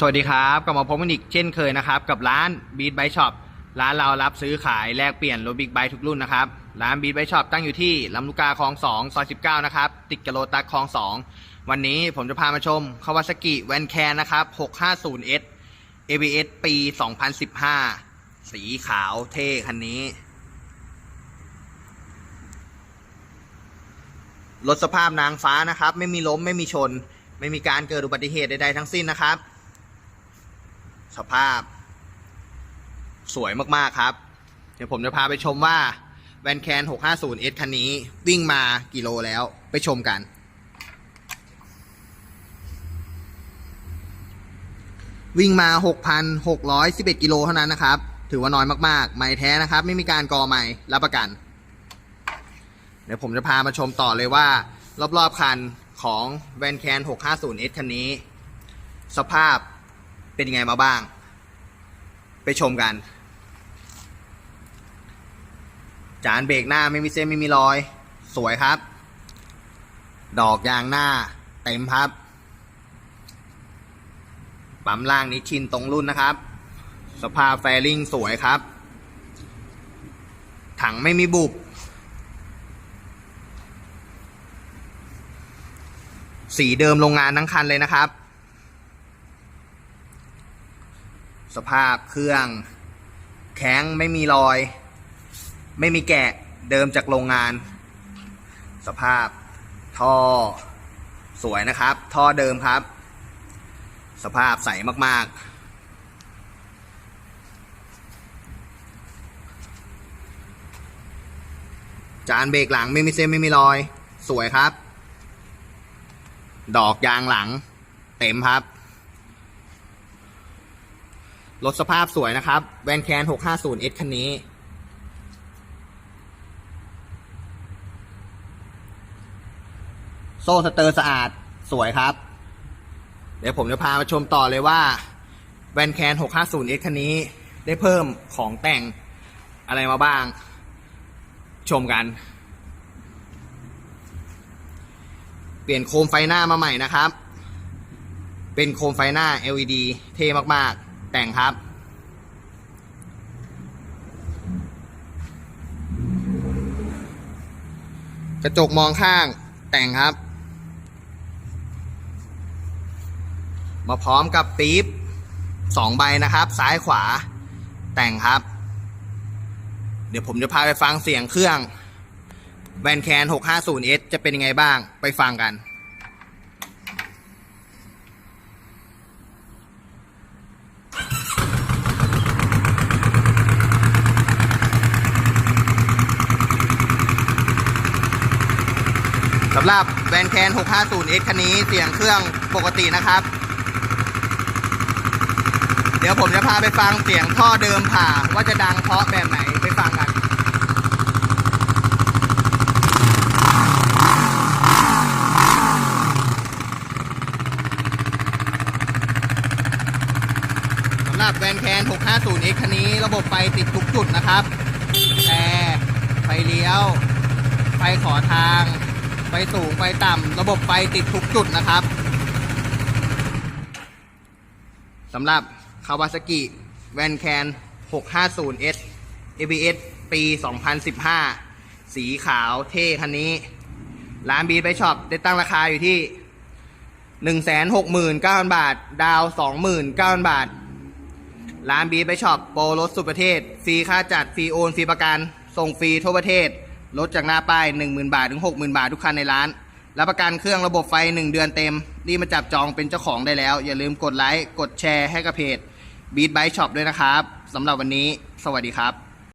สวัสดีครับกลับมาพบกันอีกเช่นเคยนะครับ กับร้าน Beat Bike Shop ร้านเรารับซื้อขายแลกเปลี่ยนรถบิ๊กไบค์ทุกรุ่นนะครับ ร้าน Beat Bike Shop ตั้งอยู่ที่ลำลูกกาคลอง2ซอย19 นะครับ ติดกับโลตัสคลอง 2 วันนี้ผมจะพามาชมคาวาซากิแวนแคนนะครับ 650S ABS ปี 2015 สีขาวเท่คันนี้ รถสภาพนางฟ้านะครับ ไม่มีล้มไม่มีชน ไม่มีการเกิดอุบัติเหตุใดๆทั้งสิ้นนะครับ สภาพ สวยมากๆครับ เดี๋ยวผมจะพาไปชมว่าแวนแคน 650S คันนี้ วิ่งมากี่โลแล้วไปชมกัน วิ่งมา 6,611 กิโลเท่านั้นนะครับ ถือว่าน้อยมากๆ ไม่แท้นะครับ ไม่มีการกอใหม่รับประกัน เดี๋ยวผมจะพามาชมต่อเลยว่า รอบๆคันของแวนแคน 650S คันนี้ สภาพเป็นยังไงมาบ้าง ไปชมกัน จานเบรกหน้าไม่มีเส้นไม่มีรอย สวยครับ ดอกยางหน้า เต็มครับ ปั๊มล่างนี้ชินตรงรุ่นนะครับ สภาพแฟริงสวยครับ ถังไม่มีบุบสีเดิมโรงงานทั้งคันเลยนะครับ สภาพเครื่อง แข็งไม่มีรอย ไม่มีแกะเดิมจากโรงงาน สภาพท่อสวยนะครับ ท่อเดิมครับ สภาพใสมากๆจานเบรกหลังไม่มีเส้นไม่มีรอย สวยครับ ดอกยางหลัง เต็มครับ รถสภาพสวยนะครับ แวนแคน 650S คันนี้ โซ่สเตอร์สะอาดสวยครับ เดี๋ยวผมจะพามาชมต่อเลยว่า แวนแคน 650S คันนี้ ได้เพิ่มของแต่งอะไรมาบ้าง ชมกัน เปลี่ยนโคมไฟหน้ามาใหม่นะครับ เป็นโคมไฟหน้า LED เท่มาก ๆ แต่งครับ กระจกมองข้าง แต่งครับ มาพร้อมกับปี๊บสองใบนะครับ ซ้ายขวา แต่งครับ เดี๋ยวผมจะพาไปฟังเสียงเครื่องแวนแคน 650S จะเป็นยังไงบ้าง ไปฟังกัน สำหรับแวนแคน 650X คันนี้เสียงเครื่องปกตินะครับ เดี๋ยวผมจะพาไปฟังเสียงท่อเดิมผ่าว่าจะดังเพราะแบบไหนไปฟังกันสำหรับแวนแคน 650X คันนี้ระบบไฟติดทุกจุดนะครับ แต่ไฟเลี้ยว ไฟขอทาง ฟสูงไฟต่ำระบบไฟติดทุกจุดนะครับสำหรับคาวาซากิแวนแคน 650S ABS ปี 2015 สีขาวเท่คันนี้ ร้านบีไปช็อปได้ตั้งราคาอยู่ที่ 169,000 บาท ดาว 29,000 บาท ร้านบีไปช็อปโปรรถสุดประเทศ ฟรีค่าจัด ฟรีโอน ฟรีประกัน ส่งฟรีทั่วประเทศ ลดจากหน้าป้าย 10,000 บาทถึง 60,000 บาททุกคันในร้าน รับประกันเครื่องระบบไฟ 1 เดือนเต็ม รีบมาจับจองเป็นเจ้าของได้แล้ว อย่าลืมกดไลค์ กดแชร์ให้กับเพจ Beat Bike Shop ด้วยนะครับสำหรับวันนี้ สวัสดีครับ